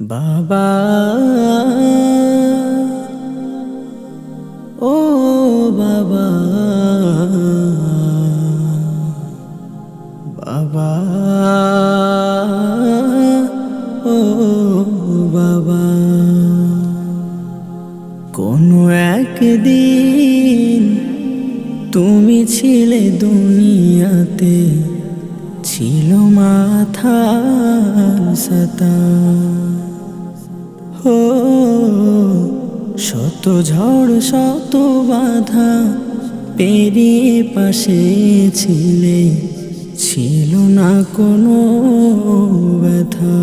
বাবা। ও বাবা। বাবা। ও বাবা। কোনো একদিন তুমি ছিলে দুনিয়াতে ছিল মাথা সাতা হো শত ঝড়, শত বাধা পেরিয়ে পাশে ছিলে, ছিল না কোনো ব্যথা।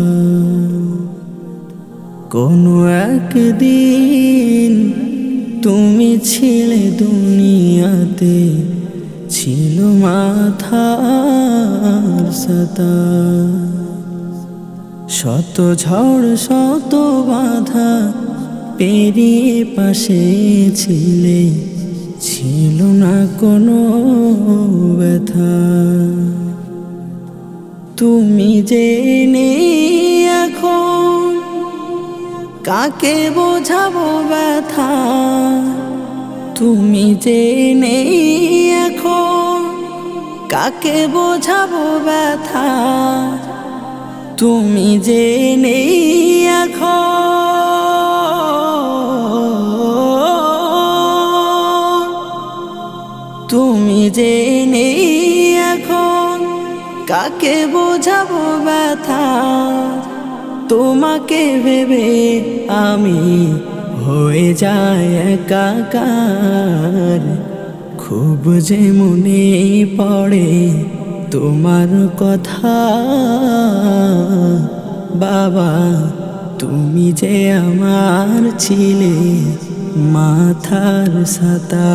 কোনো একদিন তুমি ছিলে দুনিয়াতে, ছিল মাথার সাতা শত ঝড়, শত বাধা পেরিয়ে পাশে ছিলে, ছিল না কোনো ব্যথা। তুমি জেনে এখন কাকে বোঝাবো ব্যথা? তুমি জেনে এখন কাকে বোঝাবো ব্যথা? তুমি জেনে এখন, তুমি জেনে এখন কাকে বোঝাবো ব্যথা? তোমাকে ভেবে আমি হয়ে যায় একাকার, খুব যে মনে পড়ে তোমার কথা, বাবা, তুমি যে আমার ছিলে মাথার সাতা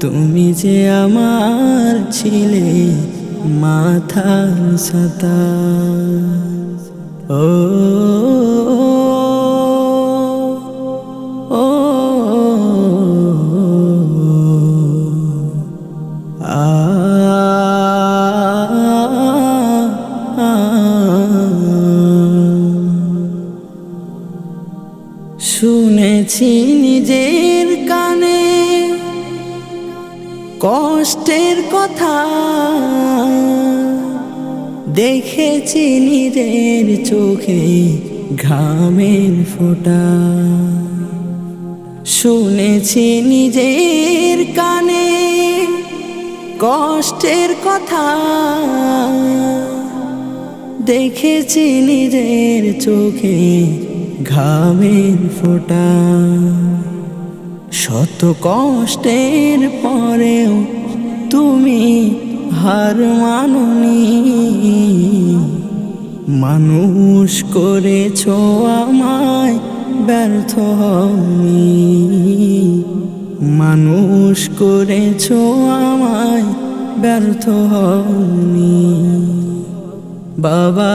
তুমি যে আমার ছিলে মাথার সাতা ও শুনেছি নিজের কানে কষ্টের কথা। দেখেছি নিজের চোখে ঘামের ফোঁটা। শুনেছি নিজের কানে কষ্টের কথা। দেখেছি নিজের চোখে ঘামের ফোটা। শত কষ্টের পরেও তুমি হার মাননি। মানুষ করেছ আমায় ব্যর্থ হওনি। মানুষ করেছ আমায় ব্যর্থ হওনি। বাবা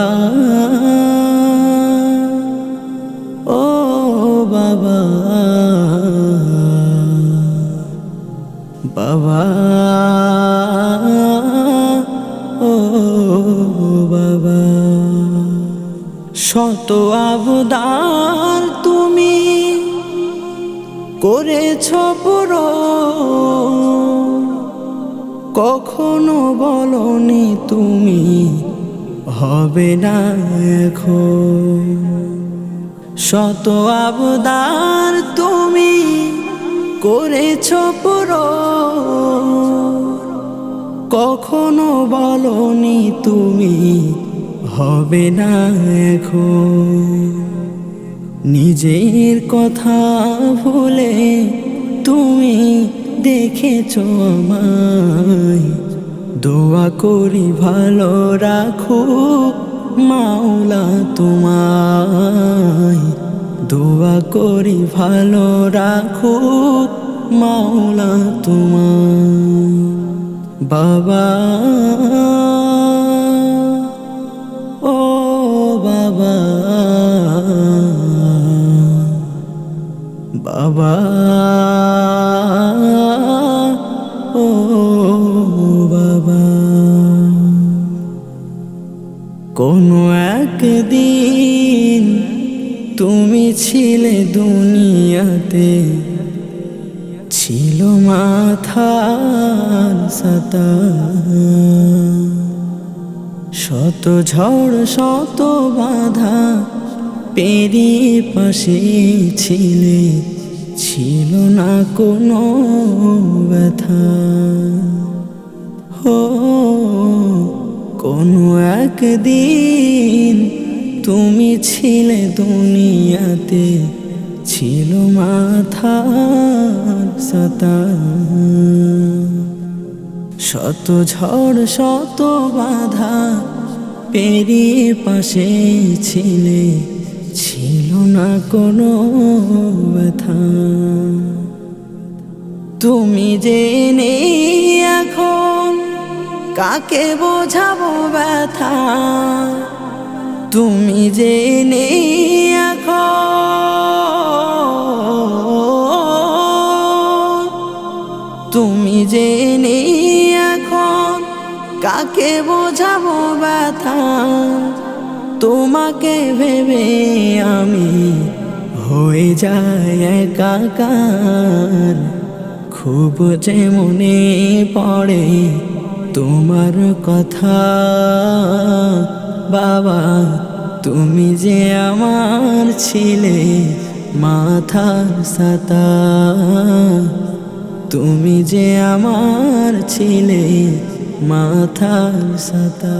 ও বাবা। বাবা। ও বাবা। শত আবদার তুমি করেছ পুরো। কখনো বলনি তুমি হবে না এখন। শত আবদার তুমি করেছ পুরো কখনো বলনি তুমি হবে না এখন। নিজের কথা ভুলে তুমি দেখেছ আমায়। দোয়া করি ভালো রাখো মাওলা তোমায়। দোয়া করি ভালো রাখো মাওলা তোমায়। বাবা ও বাবা। বাবা। দুনিয়াতে ছিল মাথার সাতা। শত ঝড়, শত বাধা পেরিয়ে পাশে ছিলে, ছিল না কোনো ব্যথা। হো, কোনো একদিন তুমি ছিলে দুনিয়াতে ছিল মাথা সাতা। শত ঝড়, শত বাধা পেরিয়ে পাশে ছিলে, ছিল না কোনো ব্যথা। তুমি জেনে এখন কাকে বোঝাবো ব্যথা? তুমি জেনে এখন তুমি জেনে এখন কাকে বোঝাবো ব্যথা? তোমাকে ভেবে আমি হয়ে যায় একাকার খুব যে মনে পড়ে তোমার কথা। বাবা, তুমি যে আমার ছিলে মাথার সাতা তুমি যে আমার ছিলে মাথার সাতা